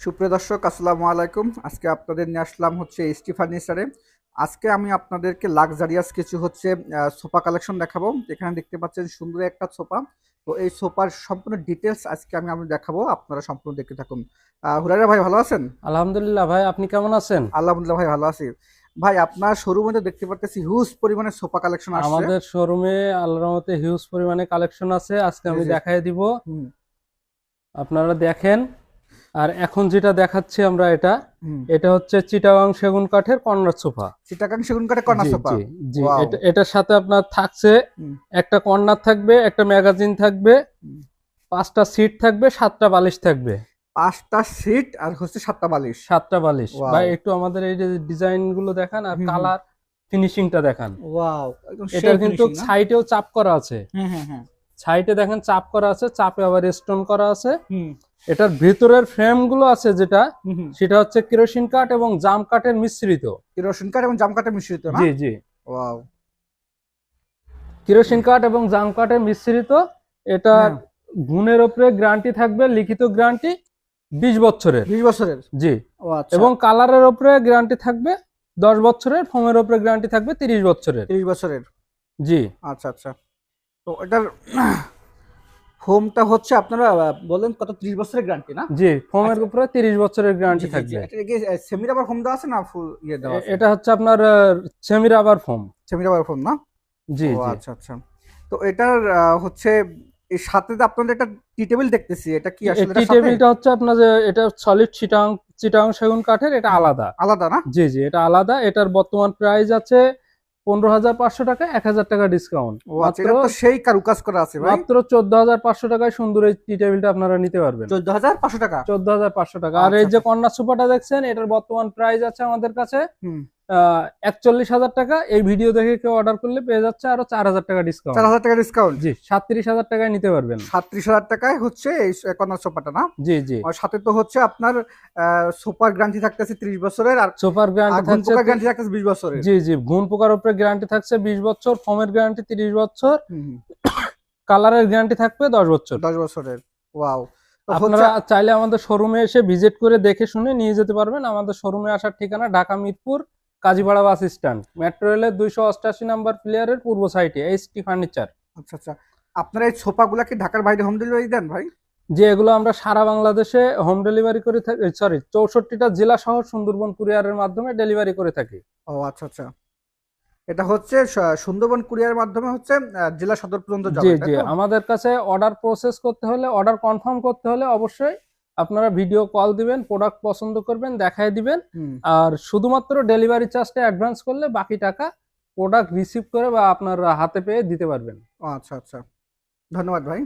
সুপ্রিয় দর্শক আসসালামু আলাইকুম। আজকে আপনাদের নিয়ে আসলাম হচ্ছে এসটি ফার্নিচারে আজকে আমি আপনাদেরকে লাক্সারিয়াস কিছু হচ্ছে সোফা কালেকশন দেখাবো। এখানে দেখতে পাচ্ছেন সুন্দর একটা সোফা। তো এই সোফার সম্পূর্ণ ডিটেলস আজকে আমি আমি দেখাবো। আপনারা সম্পূর্ণ দেখতে থাকুন। আহ, হুরাইরা ভাই ভালো আছেন? আলহামদুলিল্লাহ ভাই আপনি কেমন আছেন? আলহামদুলিল্লাহ ভাই ভালো আছি। ভাই আপনার শোরুমে তো দেখতে পাচ্ছি হিউজ পরিমাণে সোফা কালেকশন আসছে। আমাদের শোরুমে আল্লাহর রহমতে হিউজ পরিমাণে কালেকশন আছে। আজকে আমি। দেখাই দিব। আপনারা দেখেন। আর এখন যেটা দেখাচ্ছি আমরা এটা এটা হচ্ছে চিটাগাং সেগুন কাঠের কর্নার সোফা। চিটাগাং সেগুন কাঠে কর্নার সোফা? জি. এটা- এটার সাথে আপনার থাকছে একটা কর্নার থাকবে একটা ম্যাগাজিন থাকবে পাঁচটা সিট থাকবে সাতটা বালিশ থাকবে। পাঁচটা সিট আর হচ্ছে সাতটা বালিশ? সাতটা বালিশ. ভাই একটু আমাদের এই যে ডিজাইনগুলো দেখান আর। কালার ফিনিশিংটা দেখান। ওয়াও সেই কিন্তু সাইডেও চাপ করা আছে। হ্যাঁ হ্যাঁ হ্যাঁ সাইডে দেখেন চাপ করা আছে চাপে আবার স্টোন করা আছে। হুম। এটার ভিতরের ফ্রেমগুলো আছে যেটা। সেটা হচ্ছে কেরোসিন কাঠ এবং জাম কাঠের মিশ্রিত। কেরোসিন কাঠ এবং জাম কাঠের মিশ্রিত জি জি। ওয়াও। কেরোসিন কাঠ এবং জাম কাঠের মিশ্রিত এটা হ্যাঁ। গুণের উপরে গ্যারান্টি থাকবে লিখিত গ্যারান্টি বিশ বছরের। বিশ বছরের? জি। আচ্ছা। এবং কালারের উপরে গ্যারান্টি থাকবে দশ বছরের ফোমের উপরে গ্যারান্টি থাকবে তিরিশ বছরের। তিরিশ বছরের? জি। আচ্ছা আচ্ছা। তো এটার হোমটা হচ্ছে আপনারা আহ, বললেন কত ত্রিশ বছরের গ্যারান্টি না? জি ফোমের আচ্ছা। উপরে তিরিশ বছরের গ্যারান্টি। থাকবে। এটা কি সেমি রাবার হোম দেওয়া আছে না ফুল ইয়ে দেওয়া আছে? এটা হচ্ছে আপনার semi rubber foam semi rubber foam না? জি জি। আচ্ছা আচ্ছা। তো এটার হচ্ছে এর সাথে আপনাদের একটা টি টেবিল দেখতেছি এটা কি আসলে টি টেবিলটা হচ্ছে আপনার যে এটা সলিড চিটাং চিটাং সেগুন কাঠের এটা আলাদা। আলাদা না? জি জি এটা আলাদা। এটার বর্তমান প্রাইস আছে পনেরো হাজার পাঁচশো টাকা এক হাজার টাকা ডিসকাউন্ট আচ্ছা সেই কারুকাজ করা আছে মাত্র চোদ্দ হাজার পাঁচশো টাকায় সুন্দর এই টি টেবিলটা আপনারা নিতে পারবেন। চোদ্দ হাজার পাঁচশো টাকা? চোদ্দ হাজার পাঁচশো টাকা। আর এই যে কন্যা দেখছেন এটার বর্তমান প্রাইস আছে আমাদের কাছে হুম। একচল্লিশ হাজার টাকা এই ভিডিও দেখে কেউ অর্ডার করলে পেয়ে যাচ্ছে আরও চার হাজার টাকা চার ডিসকাউন্ট হাজার টাকা ডিসকাউন্ট জি সাতত্রিশ হাজার টাকায় নিতে পারবেন। সাতত্রিশ হাজার টাকায় হচ্ছে এই কর্নার সোফাটা না? জি জি। আর সাথে তো হচ্ছে আপনার সুপার গ্যারান্টি থাকতেছে ত্রিশ বছরের আর সুপার গ্যারান্টি থাকছে গ্যারান্টি থাকতেছে বিশ বছরের। জি জি ঘুণ পোকার উপরে গ্যারান্টি থাকছে বিশ বছর ফোমের গ্যারান্টি তিরিশ বছর কালারের গ্যারান্টি থাকবে দশ বছর। দশ বছরের ওয়াও আপনারা চাইলে আমাদের শোরুমে এসে ভিজিট করে দেখে শুনে নিয়ে যেতে পারবেন। আমাদের শোরুমে আসার ঠিকানা Dhaka Mirpur Kazipara bus stand. Metro রেলের দুইশো অষ্টাশি নাম্বার প্লেয়ারের পূর্ব সাইডে এইচ টি ফার্নিচার। আচ্ছা আচ্ছা। আপনারা এই সোফাগুলা কি ঢাকার বাইরে হোম ডেলিভারি দেন ভাই? যে এগুলো আমরা সারা বাংলাদেশে হোম ডেলিভারি করে থাকি সরি চৌষট্টিটা জেলা সহ সুন্দরবন কুরিয়ারের মাধ্যমে ডেলিভারি করে থাকি। ও আচ্ছা আচ্ছা। এটা হচ্ছে সুন্দরবন কুরিয়ার মাধ্যমে হচ্ছে জেলা সদর পর্যন্ত জি যাবে জি তো? আমাদের কাছে অর্ডার প্রসেস করতে হলে অর্ডার কনফার্ম করতে হলে অবশ্যই আপনারা ভিডিও কল দিবেন প্রোডাক্ট পছন্দ করবেন দেখায় দিবেন। আর শুধুমাত্র ডেলিভারি চার্জটা অ্যাডভান্স করলে বাকি টাকা প্রোডাক্ট রিসিভ করে বা আপনার হাতে পেয়ে দিতে পারবেন। আচ্ছা আচ্ছা। ধন্যবাদ ভাই।